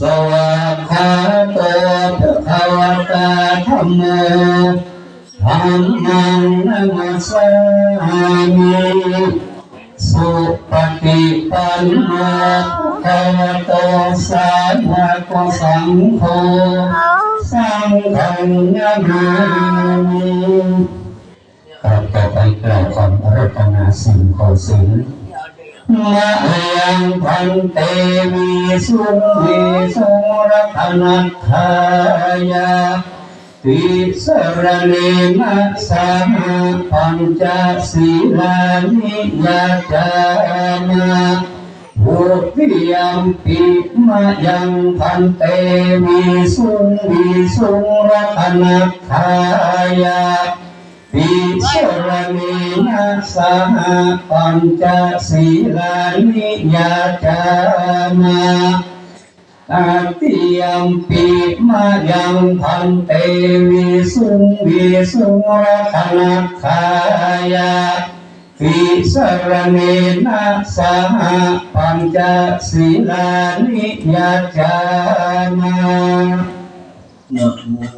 สวากขาโตภะคะวะตาธัมโมธัมมังนัมัสสามิสุปฏิปันโนภะคะวะโตสาวกสังโฆสังฆังนามามิครับต่อไปกล่าวคำอารัตนาสิ่งขอสิ่ง มายังพันเตมีสุงวิสุรัตนัทธายาติสรเนนะสามาปัญจศีลานิยาจามาบุติยมปิมายังพันเตมีสุงวิสุรัตนัทธายาปิชรเน นะสหปัญจศีลานิยาจามาอาติยมปิมายังพันเตวิสุงวิสุงรัตนัคขายาปิชรเนนะสหปัญจศีลานิยาจามานะโม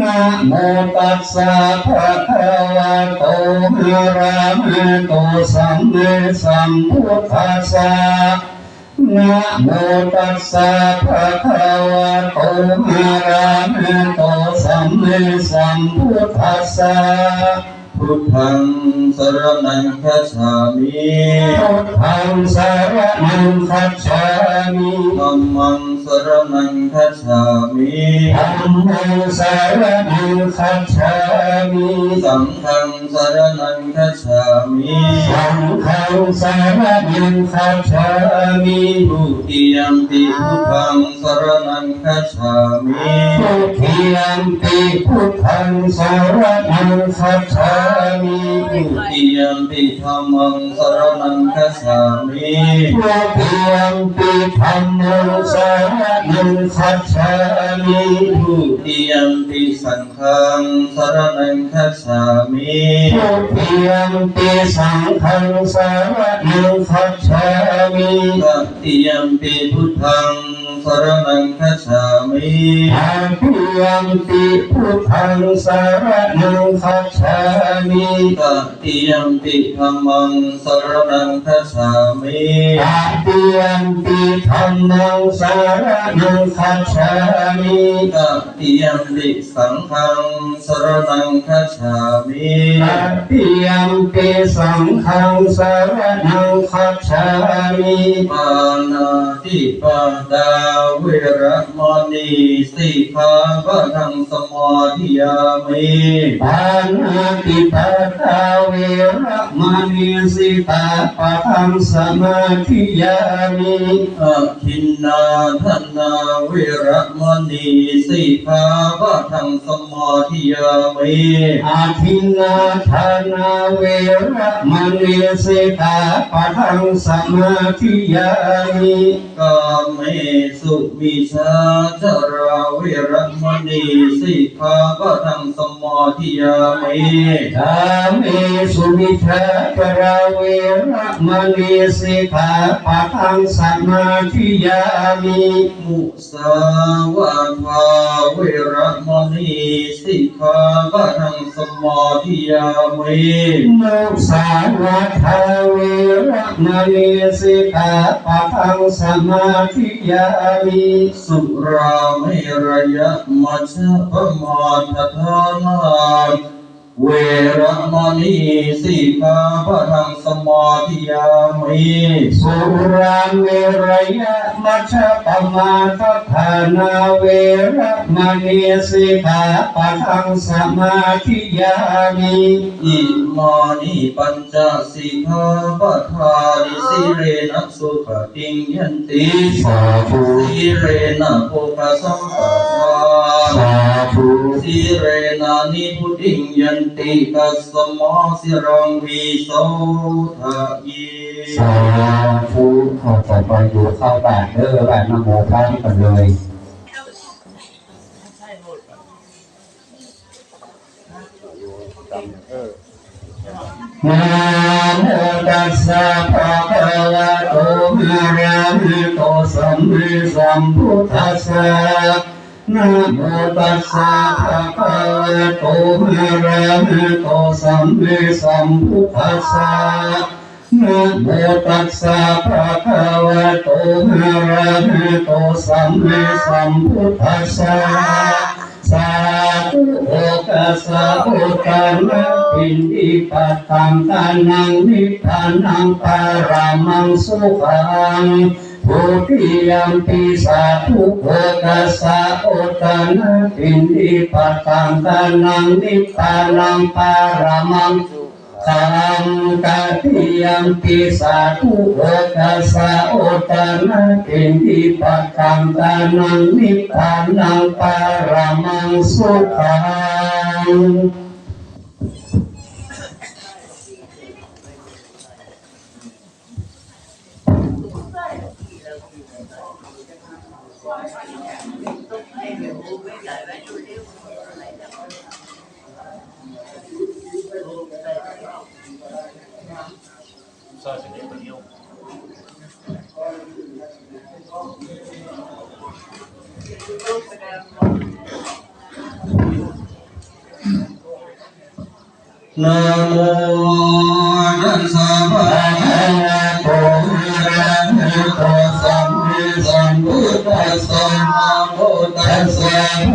นะโมตัสสะภะคะวะโตอะระหะโตสัมมาสัมพุทธัสสะนะโมตัสสะภะคะวะโตอะระหะโตสัมมาสัมพุทธัสสะพุทธังสรณังคัจฉามิพุทธังสารนังคัจฉามิธัมมังสรณังคัจฉามิธัมมังสารนังคัจฉามิสังฆังสรณังคัจฉามิสังฆังสารนังคัจฉามิทุติยมปิพุทธังสรณังคัจฉามิทุติยมปิพุทธังสารนังคัจฉามิทุติยมปิธัมมังสรณังคัจฉามิทุติยมปิธัมมังสารนังคัจฉามิทุติยมปิสังฆังสรณังคัจฉามิทุติยมปิสังฆังสารนังคัจฉามิตติยมปิพุทธัง สรณังคัจฉามิอาภิยัมปิพุทธังสารนังคัจฉามิตติยมปิธัมมังสรณังคัจฉามิอาภิยัมปิธัมมังสารนังคัจฉามิตติยมปิสังฆังสรณังคัจฉามิอาภิยัมปิสังฆังสารนังคัจฉามิปานาติปาตาเวระมณีสิกขาปะทังสมาธิยามิปานาติปาตาเวระมณีสิกขาปะทังสมาธิยามิอะคินนาทนาเวระมณีสิกขาปะทังสมาธิยามิอาทินนาทานาเวระมณีสิกขาปะทังสมาธิยามิกาเมสุมิชาจาราเวระมณีสิกขาปะทังสมาธิยามิกาเมสุมิชาจราเวระมณีสิกขาปะทังสมาธิยามิมุสาวาทาเวรมณีสิกขาปะทังสมาธิยามิมุสาวาทาเวรมณีสิกขาปะทังสมาธิยามิสุราเมรยะมัชฌะปมาทานา เวระมณีสิกขาปะทังสมาธิยามิสุราเมรยะมัชฌะปมาทฐานาเวระมณีสิกขาปะทังสมาธิยามิอิมานิปัญจสิกขาปะทานิสิเรนะสุขติงยันติสาธุสิเรนะโภคสัมปทาติเรนานิพุทธิงยันติตัสมาสิรังวิโสทะเยสาธุขอต่อไปดูเข้าบาทเด้อบาทนโมพระกันเลยนะโมตัสสะภะคะวะโตอะระหะโตสัมมาสัมพุทธัสสะ นะโมตัสสะภะคะวะโตอะระหะโตสัมมาสัมพุทธัสสะนะโมตัสสะภะคะวะโตอะระหะโตสัมมาสัมพุทธัสสะสาธุโอกาสะโอกานะปินดิปัตตังตานังนิพพานังปารามังสุขัง พุทธิยัมปิสาธุโอกาสะโอกานะปินิปัตตังตานังนิพพานังปารามังสุขังกติยัมปิสาธุโอกาสะโอกานะปินิปัตตังตานังนิพพานังปารามังสุขัง นะโมตัสสะภะคะวะโตอะร